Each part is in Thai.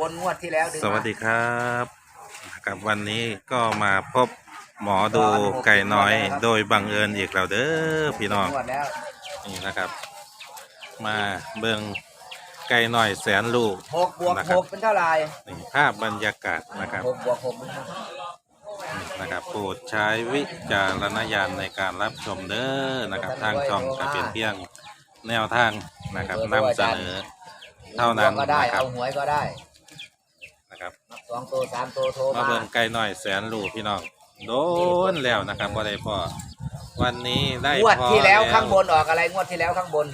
บนงวดที่แล้วดึงสวัสดีครับกับวันนี้ก็มาพบหมอดูไก่น้อย โดยบังเอิญอีกแล้วเด้อพี่น้องงวดแล้วนี่นะครับ มาเบิ่งไก่น้อยแสนลูกหกบวกนะคหรับกเป็นเท่าไหร่นี่ภาพบรรยากาศนะครับหกบวกหกเป็นเท่าไหร่นี่นะครับโปรดใช้วิจารณญาณในการรับชมเด้อนะครับ ทางช่องจะเป็นเพียงแนวทางนะครับนำเสนอเท่านั้นก็ได้นะครับเอาหวยก็ได้นะครับนับ สองตัวสามตัวโทรมามาเบิ่งไก่น้อยแสนลูกพี่น้องโดนแล้วนะครับบ่ได้พอวันนี้ได้งวดพอที่แล้วข้างบนออกอะไรงวดที่แล้วข้างบน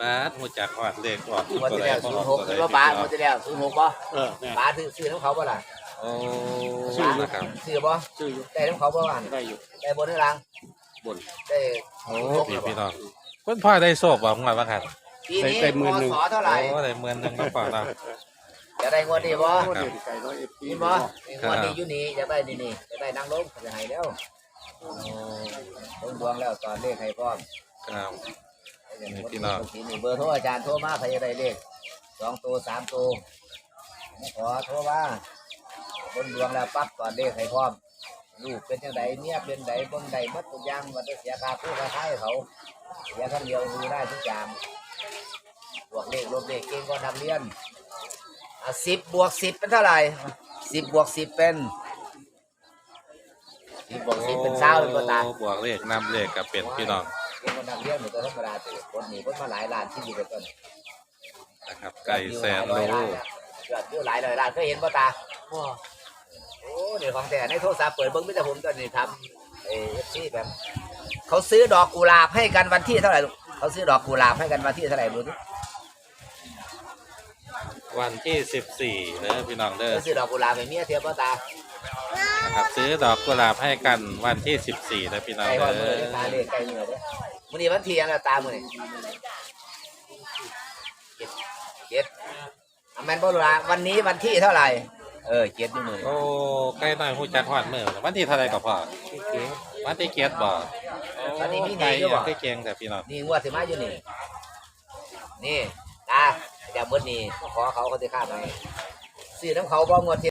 ปาดหูจักฮอดเลขออกงวดที่แล้วศูนย์หกคือว่าป้างวดที่แล้วศูนย์หกป่ะเออเนี่ยป้าซื้อซื้อของเขาป่ะล่ะโอ้ป้านะครับซื้อป่ะชื่ออยู่ได้ของเขาป่ะวันได้อยู่ได้บนหรือล่างบนได้โอ้พี่พี่น้องเพิ่นพ่อได้โชคบ่งวดว่าครับปีนี้ได้หมื่นหนึ่งพศเท่าไหร่โอ้ได้หมื่นหนึงมาฝากเรา จะได้งวดนี้บ่โคตรเด็ดไก่ร้อยเอฟพีนี่บ่นี่งวดนี้อยู่นี่จะได้นี่นี่จะได้นั่งลงจะให้แล้วลงดวงแล้วตอนเลขให้พร้อมครับ นี่พี่พี่น้องเบอร์โทรอาจารย์โทรมาใครจะได้เลขสองตัวสามตัวขอโทรมาคนดวงแล้วปั๊บก่อนเลขให้พร้อมลูกเป็นยังไงเมียเป็นไงบนใดหมัดทุกอย่างมันจะเสียค่าผู้ค่าท้ายเขาเสียขั้นเดียวดูได้ทุกอย่างบวกเลขลบเลขเก่งก็นักเรียน สิบบวกสิบเป็นเท่าไหร่สิบบวกสิบเป็นสิบบวกสิบเป็นเศร้าเป็นตัวตาโอ้บวกเลขนำเลขกับเป็นพี่น้องเก่งก็นักเรียนเหมือนตัวธรรมดาตัวคนนี้คนมาหลายล้านที่อยู่กับต้นนะครับไก่แสนลูกยอดวิวหลายร้อยล้านเคยเห็นป่ะตาโอ้เดี๋ยวของแต่ในโทรศัพท์เปิดเบิ้งไม่แต่ผมตอนนี้ทำเอฟซีแบบเขาซื้อดอกกุหลาบให้กันวันที่เท่าไหร่ลูกเขาซื้อดอกกุหลาบให้กันวันที่เท่าไหร่ดูดิ วันที่สิบสี่เด้อพี่น้องเด้อเขาซื้อดอกกุหลาบให้เมียเทียบป่ะตานะครับซื้อดอกกุหลาบให้กันวันที่สิบสี่นะพี่น้องไก่เด้ว่ามืออตาเลขไก่มือเด้อวันนี้วันที่ยังไงตามือนี่เจ็ดเจ็ดอแมนบ่รู้ละวันนี้วันที่เท่าไหร่ เออเจ็ดอยู่มือโอ้ใกล้หน่อยหูจักฮอดมือวันที่เท่าไรก็พอวันที่เกียรติบ่วันนี้มีไก่ดีอยู่ยับ่งได้เก่งแต่พี่น้องนี่งวดสิมาอยู่นี่ นี่ ตาจะเบิดนี่ขอเขาเขาจะฆ่าไปซื้อน้ำเขาบ่งวดที